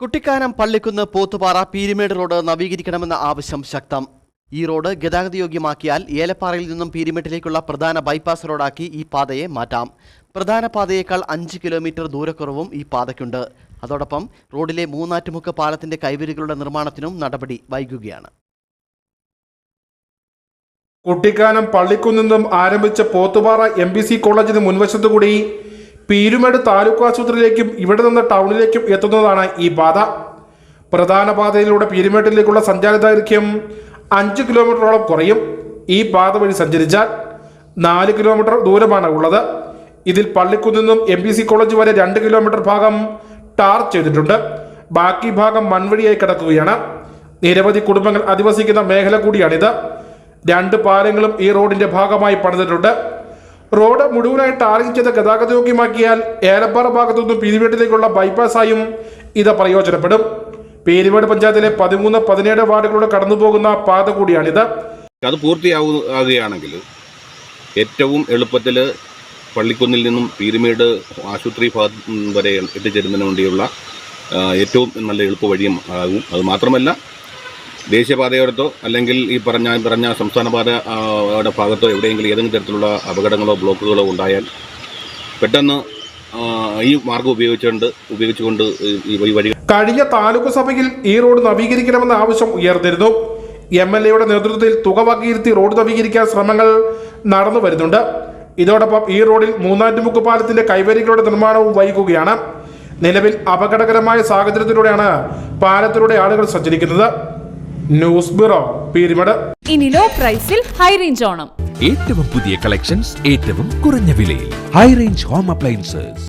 Kuttikkanam Pallikkunnu Pothupara Peermade road നവീകരിക്കണമെന്ന ആവശ്യം ശക്തം. ഈ റോഡ് ഗതാഗതയോഗ്യമാക്കിയാൽ ഏലപ്പാറയിൽ നിന്നും പീരിമേട്ടിലേക്കുള്ള പ്രധാന ബൈപ്പാസ് റോഡാക്കി ഈ പാതയെ മാറ്റാം. പ്രധാന പാതയേക്കാൾ അഞ്ച് കിലോമീറ്റർ ദൂരക്കുറവും ഈ പാതയ്ക്കുണ്ട്. അതോടൊപ്പം റോഡിലെ മൂന്നാറ്റുമുക്ക് പാലത്തിന്റെ കൈവരികളുടെ നിർമ്മാണത്തിനും നടപടി വൈകുകയാണ്. കുട്ടിക്കാനം പള്ളിക്കുന്നിൽ നിന്നും ആരംഭിച്ച പോത്തുപാറ എം ബി സി കോളേജിന് മുൻവശത്തുകൂടി പീരുമേട് താലൂക്ക് ആശുപത്രിയിലേക്കും ഇവിടെ നിന്ന് ടൗണിലേക്കും എത്തുന്നതാണ് ഈ പാത പ്രധാന പാതയിലൂടെ പീരുമേട്ടിലേക്കുള്ള സഞ്ചാര ദൈർഘ്യം അഞ്ച് കിലോമീറ്ററോളം കുറയും. ഈ പാത വഴി സഞ്ചരിച്ചാൽ നാല് കിലോമീറ്റർ ദൂരമാണ് ഉള്ളത്. ഇതിൽ പള്ളിക്കുന്നിൽ നിന്നും എം ബി സി കോളേജ് വരെ രണ്ട് കിലോമീറ്റർ ഭാഗം ടാർ ചെയ്തിട്ടുണ്ട്. ബാക്കി ഭാഗം മൺവഴിയായി കിടക്കുകയാണ്. നിരവധി കുടുംബങ്ങൾ അധിവസിക്കുന്ന മേഖല കൂടിയാണിത്. രണ്ട് പാലങ്ങളും ഈ റോഡിന്റെ ഭാഗമായി പണിതിട്ടുണ്ട്. റോഡ് മുഴുവനായി ടാറിംഗ് ചെയ്ത് ഗതാഗതയോഗ്യമാക്കിയാൽ ഏലപ്പാറ ഭാഗത്തു നിന്നും പീരുവേട്ടിലേക്കുള്ള ബൈപ്പാസായും ഇത് പ്രയോജനപ്പെടും. പേരുവേട് പഞ്ചായത്തിലെ പതിമൂന്ന് പതിനേഴ് വാർഡുകളിലൂടെ കടന്നുപോകുന്ന പാത കൂടിയാണിത്. അത് പൂർത്തിയാവുകയാണെങ്കിൽ ഏറ്റവും എളുപ്പത്തിൽ പള്ളിക്കുന്നിൽ നിന്നും പീരുമേട് ആശുപത്രി ഭാഗം വരെ എത്തിച്ചേരുന്നതിന് വേണ്ടിയുള്ള ഏറ്റവും നല്ല എളുപ്പ വഴിയും ആകും. അത് മാത്രമല്ല ദേശീയപാതയോടത്തോ അല്ലെങ്കിൽ ഈ പറഞ്ഞ പറഞ്ഞ സംസ്ഥാനപാതയുടെ പാത ഭാഗത്തോ എവിടെയെങ്കിലും ഏതെങ്കിലും തരത്തിലുള്ള അപകടങ്ങളോ ബ്ലോക്കുകളോ ഉണ്ടായാൽ പെട്ടെന്ന് ഈ മാർഗം ഉപയോഗിച്ചുകൊണ്ട് ഉപയോഗിച്ചുകൊണ്ട് ഈ വഴി കഴിഞ്ഞ താലൂക്ക് സഭയിൽ ഈ റോഡ് നവീകരിക്കണമെന്ന ആവശ്യം ഉയർന്നിരുന്നു. എം എൽ എയുടെ നേതൃത്വത്തിൽ തുക വകയിരുത്തി റോഡ് നവീകരിക്കാൻ ശ്രമങ്ങൾ നടന്നു വരുന്നുണ്ട്. ഇതോടൊപ്പം ഈ റോഡിൽ മൂന്നാറ്റുമുക്ക് പാലത്തിന്റെ കൈവരികളുടെ നിർമ്മാണവും വൈകുകയാണ്. നിലവിൽ അപകടകരമായ സാഹചര്യത്തിലൂടെയാണ് പാലത്തിലൂടെ ആളുകൾ സഞ്ചരിക്കുന്നത്. News bureau Peermade. ഇനി ലോ പ്രൈസിൽ ഹൈ റേഞ്ച് ഓണം. ഏറ്റവും പുതിയ കളക്ഷൻസ് ഏറ്റവും കുറഞ്ഞ വിലയിൽ. High range home appliances.